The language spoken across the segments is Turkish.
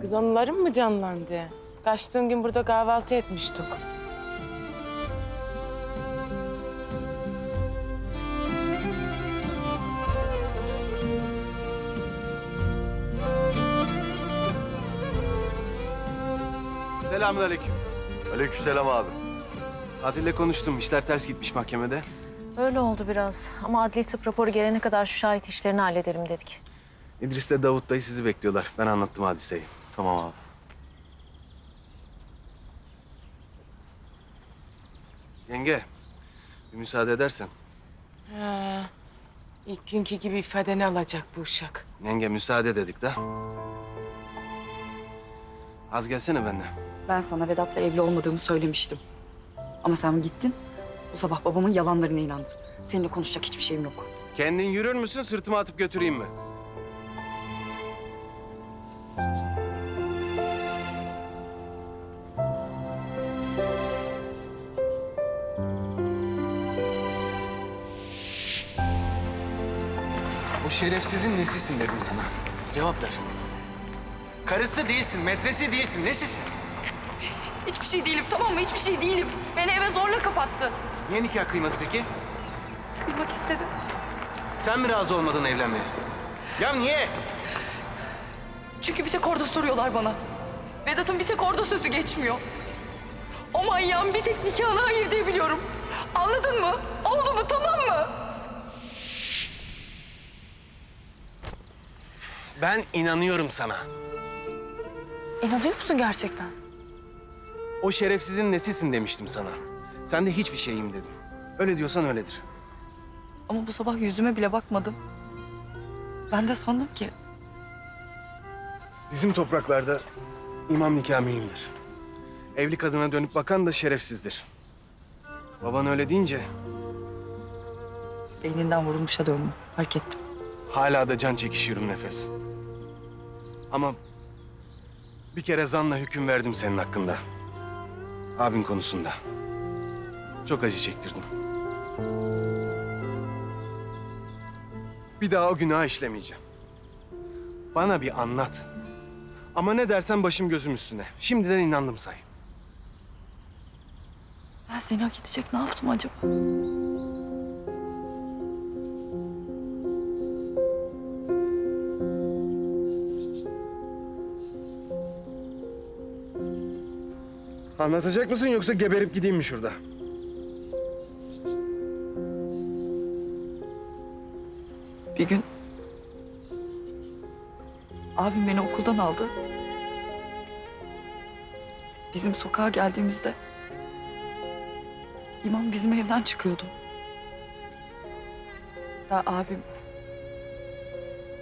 Kız anıların mı canlandı? Kaçtığın gün burada kahvaltı etmiştik. Selamünaleyküm. Aleykümselam abi. Adil'le konuştum. İşler ters gitmiş mahkemede. Öyle oldu biraz ama adli tıp raporu gelene kadar şu şahit işlerini hallederim dedik. İdris de Davut dayı sizi bekliyorlar. Ben anlattım hadiseyi. Tamam abi. Yenge, bir müsaade edersen. Ha, ilk günkü gibi ifadeni alacak bu uşak. Yenge müsaade dedik de. Az gelsene benimle. Ben sana Vedat'la evli olmadığımı söylemiştim. Ama sen gittin. Bu sabah babamın yalanlarına inandın. Seninle konuşacak hiçbir şeyim yok. Kendin yürür müsün, sırtıma atıp götüreyim mi? Şerefsizin nesisin dedim sana. Cevap ver. Karısı değilsin, metresi değilsin, nesisin? Hiçbir şey değilim tamam mı? Hiçbir şey değilim. Beni eve zorla kapattı. Niye nikah kıymadı peki? Kıymak istedi. Sen mi razı olmadın evlenmeye? Ya niye? Çünkü bir tek orada soruyorlar bana. Vedat'ın bir tek orada sözü geçmiyor. O manyağın bir tek nikahına hayır diyebiliyorum. Anladın mı? Oldu mu tamam Ben inanıyorum sana. İnanıyor musun gerçekten? O şerefsizin nesisin demiştim sana. Sen de hiçbir şeyim dedim. Öyle diyorsan öyledir. Ama bu sabah yüzüme bile bakmadın. Ben de sandım ki Bizim topraklarda imam nikah mühimdir. Evli kadına dönüp bakan da şerefsizdir. Baban öyle deyince beyninden vurulmuşa döndüm. Fark ettim. hala da can çekişiyorum nefes. Ama bir kere zanla hüküm verdim senin hakkında. Abin konusunda. Çok acı çektirdim. Bir daha o günah işlemeyeceğim. Bana bir anlat. Ama ne dersen başım gözüm üstüne. Şimdiden inandım say. Ben seni hak edecek ne yaptım acaba? Anlatacak mısın yoksa geberip gideyim mi şurada? Bir gün abim beni okuldan aldı. Bizim sokağa geldiğimizde imam bizim evden çıkıyordu. Daha abim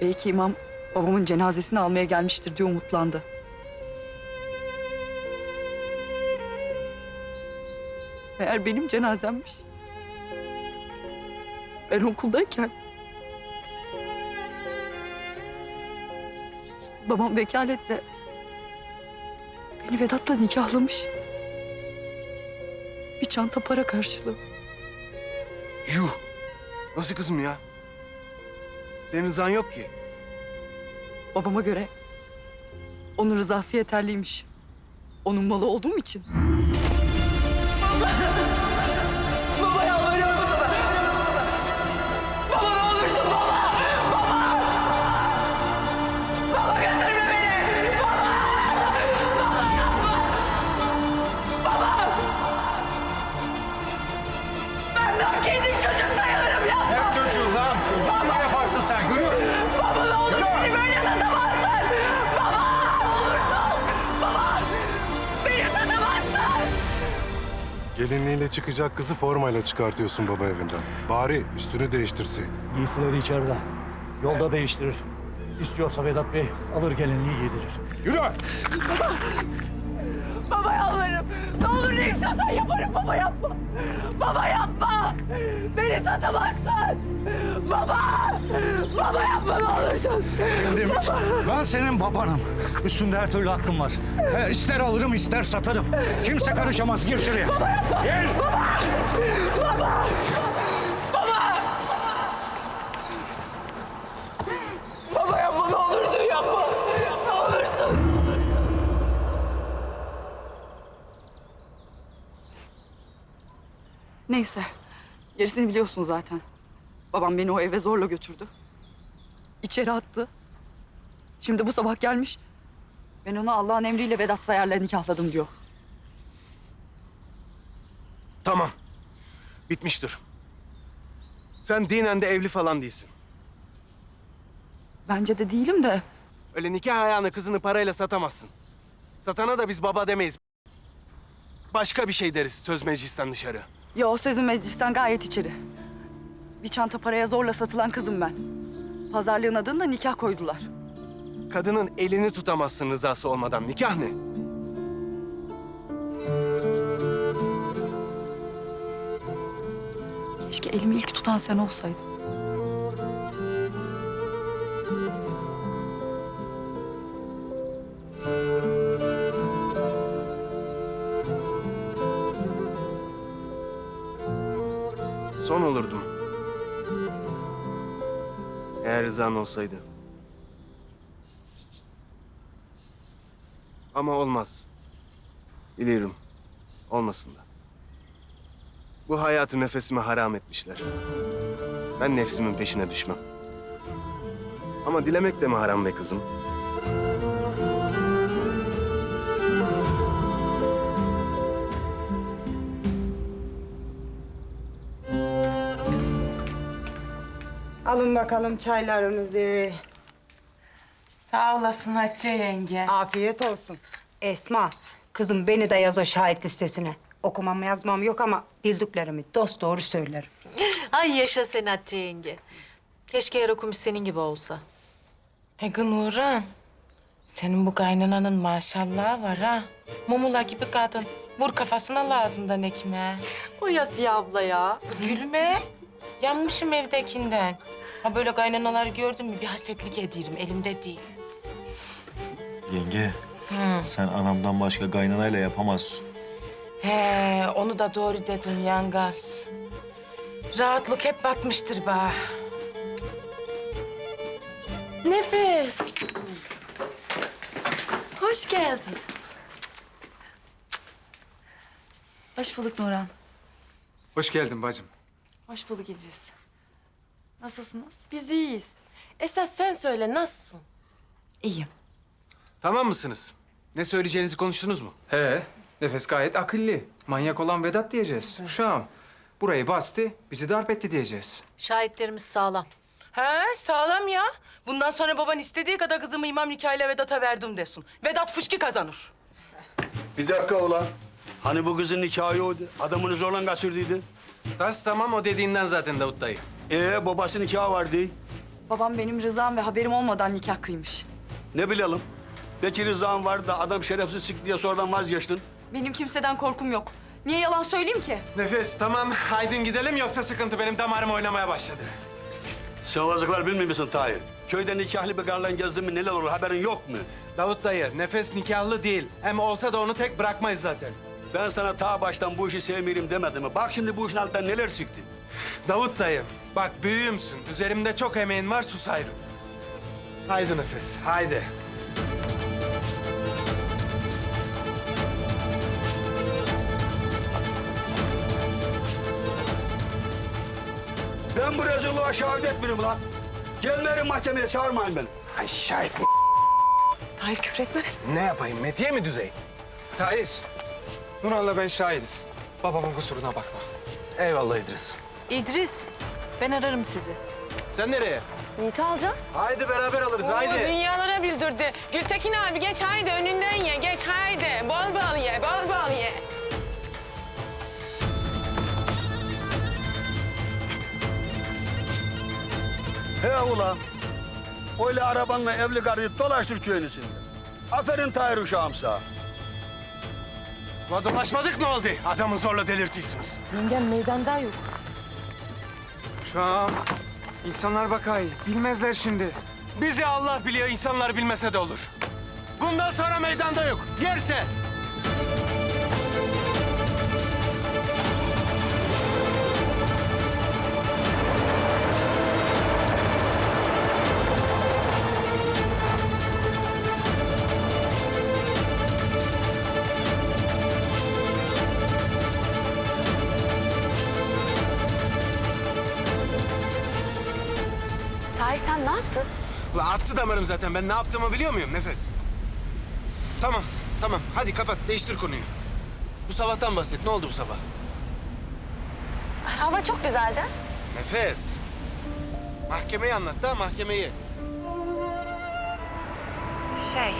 belki imam babamın cenazesini almaya gelmiştir diye umutlandı. Meğer benim cenazemmiş. Ben okuldayken Babam vekaletle beni Vedat'la nikahlamış. Bir çanta para karşılığı. Yuh! Nasıl kızım ya? Senin rızan yok ki. Babama göre onun rızası yeterliymiş. Onun malı olduğum için. Gelinliğiyle çıkacak kızı formayla çıkartıyorsun baba evinden. Bari üstünü değiştirseydin. Giysileri içeride. Yolda değiştirir. İstiyorsa Vedat Bey alır gelinliği giydirir. Yürü. Baba yalvarırım. Ne olur ne istiyorsan yaparım. Baba yapma. Baba yapma. Beni satamazsın. Baba. Baba yapma ne olursun. Emrim, ben senin babanım. Üstünde her türlü hakkım var. He, ister alırım ister satarım. Kimse karışamaz. Gir şuraya. Gel. Baba yapma ne olursun yapma. Ne olursun. Neyse. Gerisini biliyorsun zaten. Babam beni o eve zorla götürdü. İçeri attı. Şimdi bu sabah gelmiş. Ben onu Allah'ın emriyle Vedat Sayar'la nikahladım diyor. Tamam. Bitmiştir. Sen dinen de evli falan değilsin. Bence de değilim de. Öyle nikah ayağını kızını parayla satamazsın. Satana da biz baba demeyiz. Başka bir şey deriz söz meclisten dışarı. Ya o sözün meclisten gayet içeri. Bir çanta paraya zorla satılan kızım ben. Pazarlığın adını da nikah koydular. Kadının elini tutamazsın rızası olmadan. Nikah ne? Keşke elimi ilk tutan sen olsaydın. Eğer rızan olsaydı. Ama olmaz. Biliyorum. Olmasın da. Bu hayatı nefesime haram etmişler. Ben nefsimin peşine düşmem. Ama dilemek de mi haram be kızım? Alın bakalım çaylarınızı. Sağ olasın Hatice yenge. Afiyet olsun. Esma, kızım beni de yaz o şahit listesine. Okumam yazmam yok ama bildiklerimi dost doğru söylerim. Ay yaşa sen Hatice yenge. Keşke her okumuş senin gibi olsa. Ege Nurhan. Senin bu kaynananın maşallahı var ha. Mumula gibi kadın. Vur kafasına lazımdan ekmeğe. O Yasiye abla ya. Gülme. Yanmışım evdekinden. Ha böyle kaynanalar gördüm mü bir hasetlik ediyorum. Elimde değil. Yenge, sen anamdan başka kaynanayla yapamazsın. He, onu da doğru dedin yangaz. Rahatlık hep batmıştır ba. Nefes. Hoş geldin. Hoş bulduk Nurhan. Hoş geldin bacım. Hoş bulduk İdris. Nasılsınız? Biz iyiyiz. Esas sen söyle nasılsın? İyiyim. Tamam mısınız? Ne söyleyeceğinizi konuştunuz mu? He, nefes gayet akıllı. Manyak olan Vedat diyeceğiz. Uşağım, burayı bastı, bizi darp etti diyeceğiz. Şahitlerimiz sağlam. He, sağlam ya. Bundan sonra baban istediği kadar kızımı imam nikahıyla Vedat'a verdim desin. Vedat fışkı kazanır. Bir dakika ulan. Hani bu kızın nikahı yoktu. Adamını zorla kaçırdıydı. Tas tamam o dediğinden zaten Davut dayı. Ee babası nikahı vardı. Babam benim rızam ve haberim olmadan nikah kıymış. Ne bilelim. Belki rızan vardı da adam şerefsiz çıktı diye sonradan vazgeçtin. Benim kimseden korkum yok. Niye yalan söyleyeyim ki? Nefes tamam haydin gidelim yoksa sıkıntı benim damarım oynamaya başladı. Sıvazıklar bilmiyor musun Tahir? Köyde nikahlı bir karla gezdin mi neler olur haberin yok mu? Davut dayı nefes nikahlı değil. Hem olsa da onu tek bırakmayız zaten. Ben sana ta baştan bu işi sevmiyorum demedim mi? Bak şimdi bu işin altından neler çıktı. Davut dayı bak büyüğümsün. Üzerimde çok emeğin var sus ayrı. Haydi nefes haydi. Ben bu rezilliğe şahit etmiyorum lan. Gelmeyin mahkemeye çağırmayın beni. Ay şahit Tahir küfretme. Ne yapayım Metiye mi düzey? Tahir, Nurhan'la ben şahidiz. Babamın kusuruna bakma. Eyvallah İdris. İdris, ben ararım sizi. Sen nereye? Yiğit'i alacağız. Haydi beraber alırız haydi. dünyalara bildirdi. Gültekin abi geç haydi önünden ye geç haydi. Bol bol ye bol bol ye. He ulan. Öyle arabanla evli karıyı dolaştır köyün içinde. Aferin Tahir uşağım sağ. La dolaşmadık ne oldu? Adamı zorla delirtiyorsunuz. Yengem meydanda yok. Uşağım, insanlar bakay, bilmezler şimdi. Bizi Allah biliyor, insanlar bilmese de olur. Bundan sonra meydanda yok. Yerse. Yaptın? La attı damarım zaten. Ben ne yaptığımı biliyor muyum Nefes? Tamam, tamam. Hadi kapat, değiştir konuyu. Bu sabahtan bahset. Ne oldu bu sabah? Hava çok güzeldi. Nefes. Mahkemeyi anlat da mahkemeyi. Şey,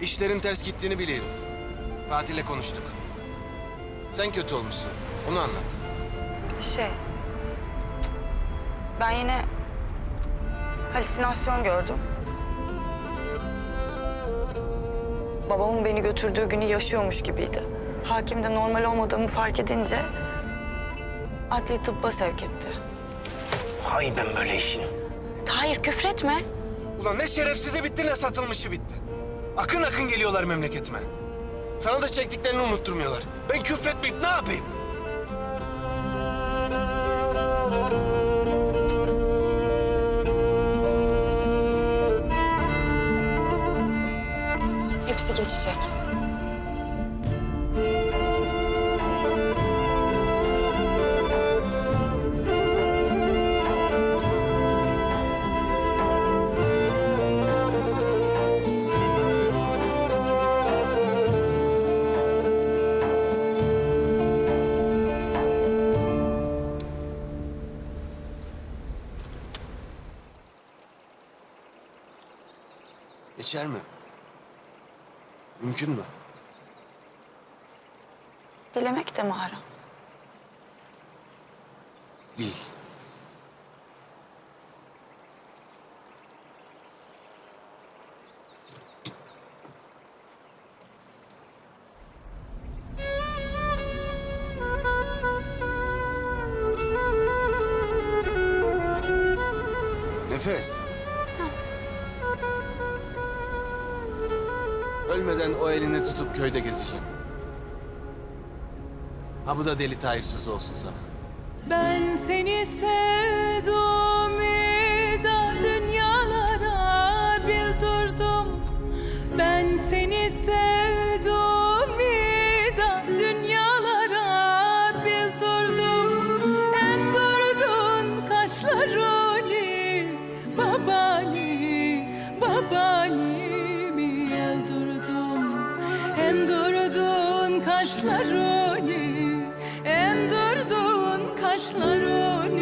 İşlerin ters gittiğini bileydim. Fatih'le konuştuk. Sen kötü olmuşsun. Onu anlat. Şey... Ben yine halüsinasyon gördüm. Babamın beni götürdüğü günü yaşıyormuş gibiydi. Hakim de normal olmadığımı fark edince adli tıbba sevk etti. Hay ben böyle işin. Tahir küfretme. Ulan ne şerefsizi bitti ne satılmışı bitti. Akın akın geliyorlar memleketime. Sana da çektiklerini unutturmuyorlar. Ben küfretmeyip ne yapayım? Geçer mi? Mümkün mü? Dilemek de mi haram? Değil. Nefes. Ölmeden o elini tutup köyde gezeceğim. Ha bu da deli Tahir sözü olsun sana. Ben seni sevdim da dünyalara bildirdim. Ben seni sevdim da dünyalara bildirdim. Endirdin kaşlarını babani babanimi kaşlarını endirdin kaşlarını